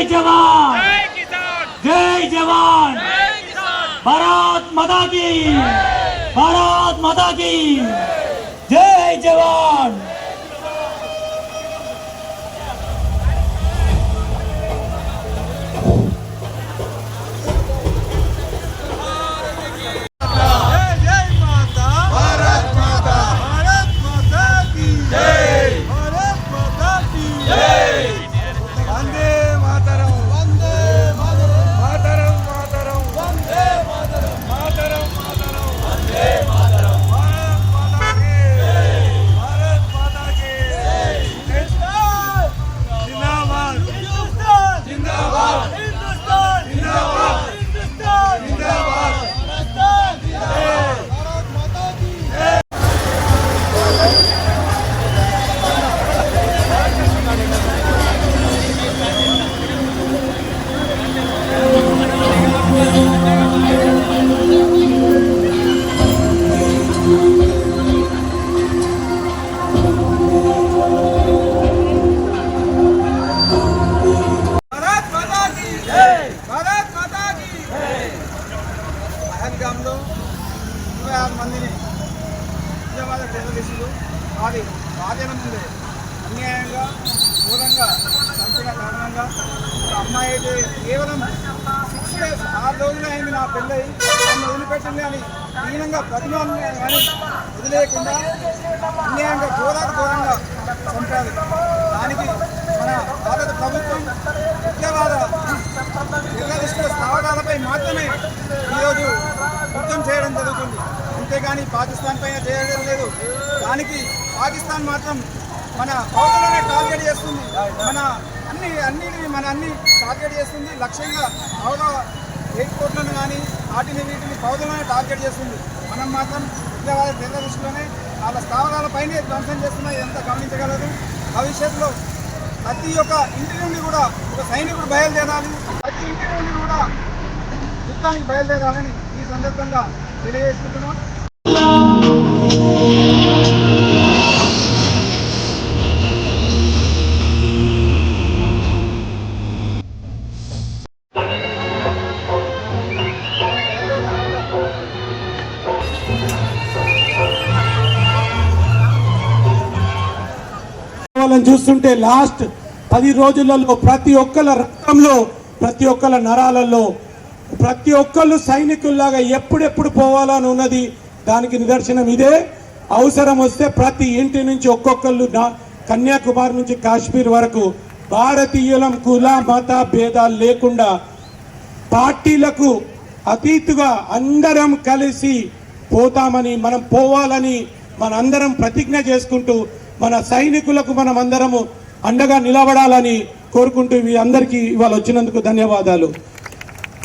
जय जवान। जय जवान। भारत माता की। भारत माता की। जय जवान। ఇరవై ఆరు మందిని నిజామాబాద్ టెర్రరిస్టులు వారి స్వాధీనం నుండి అన్యాయంగా ఘోరంగా చంపిన కారణంగా ఒక అమ్మాయి అయితే కేవలం సిక్స్ డేస్ ఆరు రోజులు అయింది నా పెళ్ళై నన్ను వదిలిపెట్టింది అని దీనంగా ప్రతిమాన్ని కానీ వదిలేయకుండా అన్యాయంగా ఘోరాకు ఘోరంగా చంపారు. దానికి మన భారత ప్రభుత్వం ఉద్యోగాల టెర్రరిస్టుల స్థావరాలపై మాత్రమే ఈరోజు యుద్ధం చేయడం జరుగుతుంది. అంతేగాని పాకిస్తాన్ పైన చేయడం లేదు. దానికి పాకిస్తాన్ మాత్రం మన పౌరులనే టార్గెట్ చేస్తుంది. మన అన్ని అన్నిటిని మన అన్ని టార్గెట్ చేస్తుంది. లక్ష్యంగా పౌర ఎయిర్పోర్ట్లను కానీ వాటిని వీటిని పౌరులనే టార్గెట్ చేస్తుంది. మనం మాత్రం ఉగ్రవాద టెర్రరిస్టులనే వాళ్ళ స్థావరాలపైనే ధ్వంసం చేస్తున్నా. ఎంత గమనించగలరు? భవిష్యత్తులో ప్రతి ఒక్క ఇంటి నుండి కూడా ఒక సైనికుడు బయలుదేరాలి. ప్రతి ఇంటి నుండి కూడా యుద్ధానికి బయలుదేరాలని సందర్భంగా తెలియజేసుకుంటున్నాం. వాళ్ళని చూస్తుంటే లాస్ట్ పది రోజులలో ప్రతి ఒక్కళ్ళ రక్తంలో ప్రతి ఒక్కళ్ళ నరాలలో ప్రతి ఒక్కళ్ళు సైనికుల్లాగా ఎప్పుడెప్పుడు పోవాలని ఉన్నది దానికి నిదర్శనం ఇదే. అవసరం వస్తే ప్రతి ఇంటి నుంచి ఒక్కొక్కళ్ళు కన్యాకుమారి నుంచి కాశ్మీర్ వరకు భారతీయులం కుల మత భేదాలు లేకుండా పార్టీలకు అతీతుగా అందరం కలిసి పోతామని మనం పోవాలని మనందరం ప్రతిజ్ఞ చేసుకుంటూ మన సైనికులకు మనం అందరము అండగా నిలబడాలని కోరుకుంటూ మీ అందరికీ ఇవాళ వచ్చినందుకు ధన్యవాదాలు.